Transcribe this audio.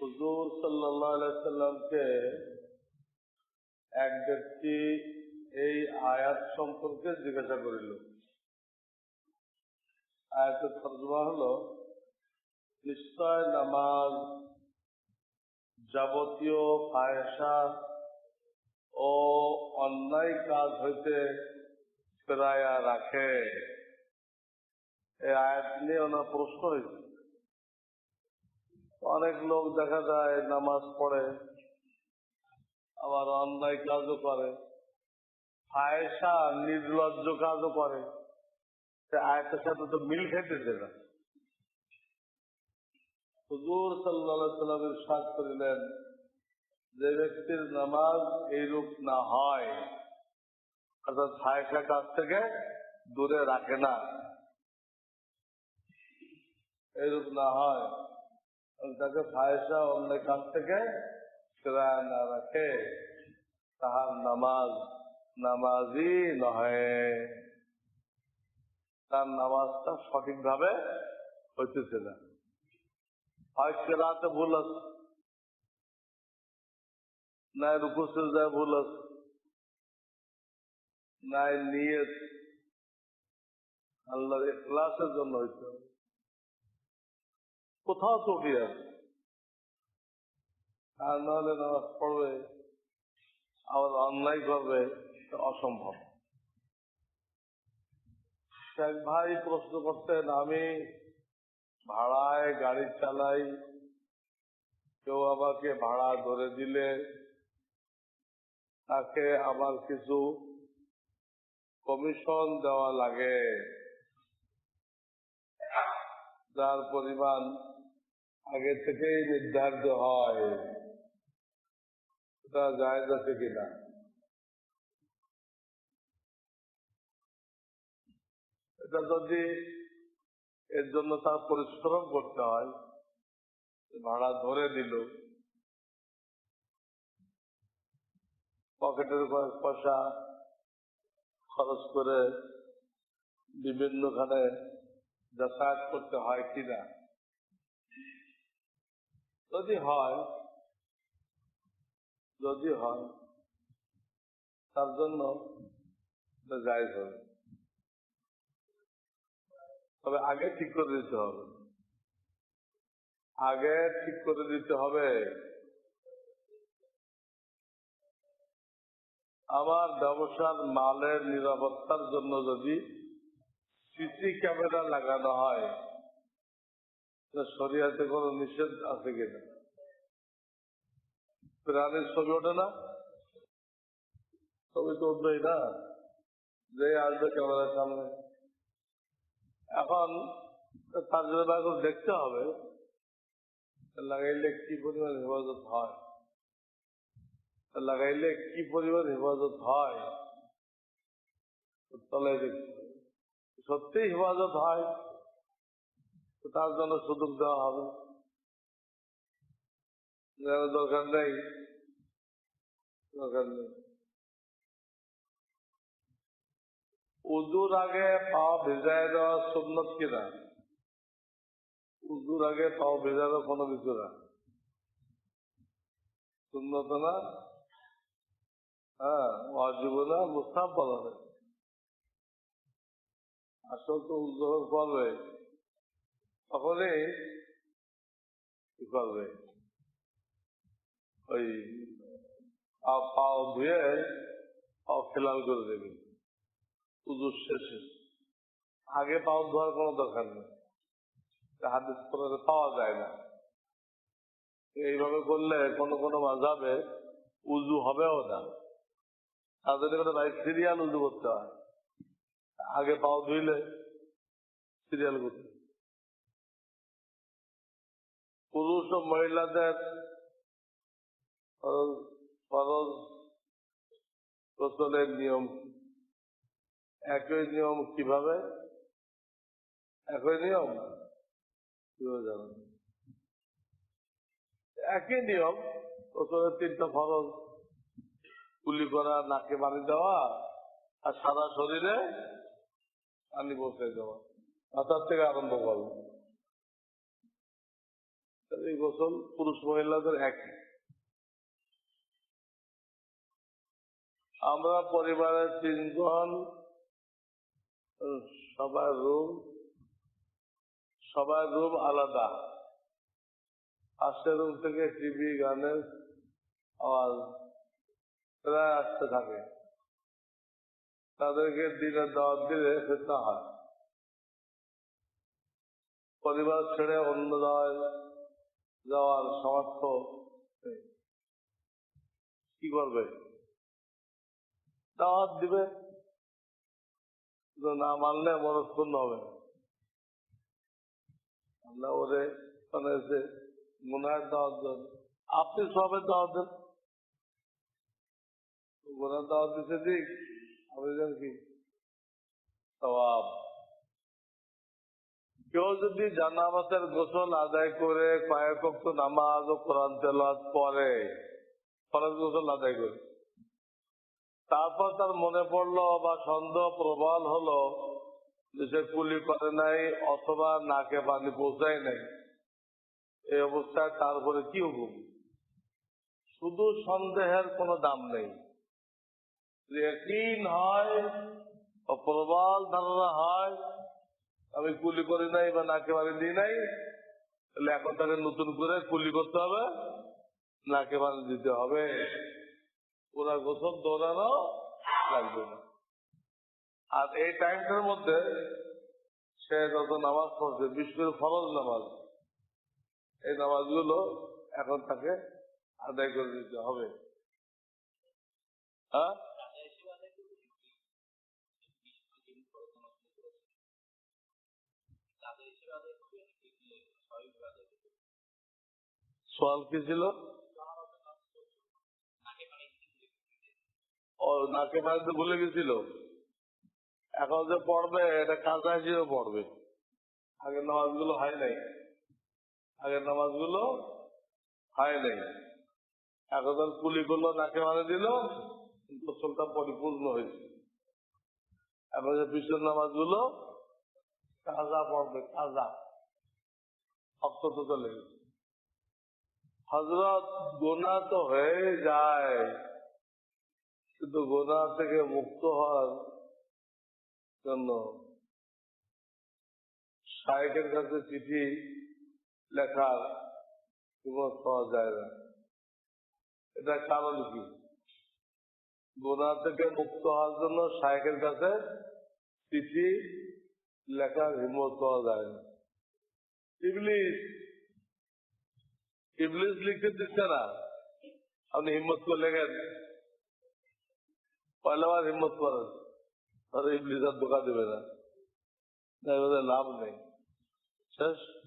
হুজুর সাল্লামকে এক ব্যক্তি এই আয়াত সম্পর্কে জিজ্ঞাসা করিল। আয়াতের তর্জমা হলো, নিশ্চয় নামাজ যাবতীয় ফায়সা ও অন্যায় কাজ হইতে ফেরাইয়া রাখে। এই আয়াত নিয়ে ওনার প্রশ্ন হয়েছে অনেক লোক দেখা যায় নামাজ পড়ে, আবার অন্যায় কাজও করে। ফায়সা নির্লজ্জ কাজও করে। সে সাথে তো মিল খেতেছে না। হুজুর সাল্লামের সাজ করিলেন, যে ব্যক্তির নামাজ এইরূপ না হয়, অর্থাৎ ফায়সা কাজ থেকে দূরে রাখে না, এইরূপ না হয়। তাকে ফায়সা অন্য কাজ থেকে ফেরায় না রাখে তাহার নামাজ নামাজই নহে তার নামাজটা সঠিকভাবে হইতেছে না হয় কেরাতে ভুল আছে নাই রুকু যায় ভুল আছে নাই নিয়ত আল্লাহর ক্লাসের জন্য হইতে হবে কোথাও ত্রুটি আছে। আর নাহলে নামাজ পড়বে, আবার অন্যায় করবে অসম্ভব। এক ভাই প্রশ্ন করতেন, আমি ভাড়ায় গাড়ি চালাই, কেউ আমাকে ভাড়া ধরে দিলে তাকে আমার কিছু কমিশন দেওয়া লাগে। যার পরিমাণ আগে থেকেই নির্ধারিত হয় এটা জায়গা আছে কিনা। এটা যদি এর জন্য তার পরিশ্রম করতে হয়, ভাড়া ধরে দিল পকেটের পয়সা খরচ করে বিভিন্নখানে যাতায়াত করতে হয় কিনা যদি হয় যদি হয়, তার জন্য জায়জ হবে। তবে আগে ঠিক করে দিতে হবে। আগে ঠিক করে দিতে হবে, আমার ব্যবসার মালের নিরাপত্তার জন্য যদি সিসি ক্যামেরা লাগানো হয় শরিয়াতে কোনো নিষেধ আছে কিনা? প্রাণীর ছবি ওঠে না? ছবি তো উঠবেই না। যে আসবে ক্যামেরার সামনে। এখন তার জন্য দেখতে হবে। লাগাইলে কি পরিমাণ হেফাজত হয়? লাগাইলে কি পরিমাণ হেফাজত হয়? তলায় দেখতে সত্যি হেফাজত হয় তার জন্য সুযোগ দেওয়া হবে। দরকার নেই দরকার নেই। উজুর আগে পাও ভেজায় দেওয়া সুন্নত কিনা? উজুর আগে পাও ভেজানো কোনো কিছু না। সুন্নত না? হ্যাঁ অজীব না বলা আসল তো উদ্যোগ করবে তখনই কি করবে? ওই পাও ধুয়ে পাও খেলাল করে দেবে। পুজোর শেষে। আগে পাও ধোয়ার কোনো দরকার নেই। হাদিস করে পাওয়া যায় না। এইভাবে করলে কোনো কোনো মাঝাবে উজু হবেও না। তাদের ভাই সিরিয়াল উজু করতে হয়। আগে পাও ধুইলে সিরিয়াল করতে পুরুষ ও মহিলাদের ফরজ গোসলের নিয়ম। একই নিয়ম কীভাবে? একই নিয়ম? কীভাবে একই নিয়ম গোসলের তিনটা ফরজ। কুলি করা, নাকে পানি দেওয়া, আর সারা শরীরে পানি বসে দেওয়া। মাথার থেকে আরম্ভ করব এই গোসল পুরুষ মহিলাদের একই। আমরা পরিবারের তিনজন, সবার রুম সবার রুম আলাদা। পাশের রুম থেকে টিভি, গানের আওয়াজ প্রায় আসতে থাকে। তাদেরকে দিনে দাওয়াত দিলে খেতে হয়। পরিবার ছেড়ে অন্য জায়গায় যাওয়ার সামর্থ্য কি করবে? দাওয়াত দিবে। না মানলে মনস্পন্ন হবে আমরা ওরে মানে যে গুনার দাওয়াত দেন। আপনি সবের দাওয়াত দেন। গুনার দাওয়াত দিতে দিক আপনি দেন কি? সবাব কেউ যদি জানামাতের গোসল আদায় করে কয়েক নামাজ ও কোরআন তেলাওয়াত পরে ফরজ গোসল আদায় করে। তারপর তার মনে পড়ল বা সন্দেহ প্রবল হলো যে সে কুলি করে নাই অথবা নাকে পানি পৌঁছায় নাই। এই অবস্থায় তারপরে কি হুকুম? শুধু সন্দেহের কোনো দাম নেই। হয় প্রবল ধারণা হয় আমি কুলি করি নাই বা নাকে পানি দিই নাই, তাহলে এখন তাকে নতুন করে কুলি করতে হবে, নাকে পানি দিতে হবে। পুরা গোসল দৌড়ানো লাগবে না। আর এই টাইমটার মধ্যে সে যত নামাজ পড়ছে বিশ্বের ফরজ নামাজ, এই নামাজগুলো এখন তাকে আদায় করে দিতে হবে। হ্যাঁ? সোয়াল কি ছিল? ও, নাকে পানিতে ভুলে গেছিল। এখন যে পড়বে, এটা কাঁচা হিসেবে পড়বে। আগের নামাজগুলো হয় নাই। আগের নামাজগুলো হয় নাই। এখন কুলি করল, নাকে মানে দিল গোসলটা পরিপূর্ণ হয়েছে। এখন যে পিছন নামাজগুলো কাজা পড়বে কাজা শক্ত তো চলে হজরত গোনা তো হয়ে যায়, কিন্তু গোনা থেকে মুক্ত হওয়ার জন্য শায়কের কাছে চিঠি লেখার সুযোগ পাওয়া যায় না এটা কারণ কি? গোনা থেকে মুক্ত হওয়ার জন্য শায়কের কাছে চিঠি লেখার হিম্মত পাওয়া যায় না ইবলিস ইবলিস লিখতে দিচ্ছে না। আপনি হিম্মত করে লেখেন পয়লাবার হিম্মত করেন, তাহলে ইবলিস আর ধোকা দেবে না। লাভ নেই। শেষ।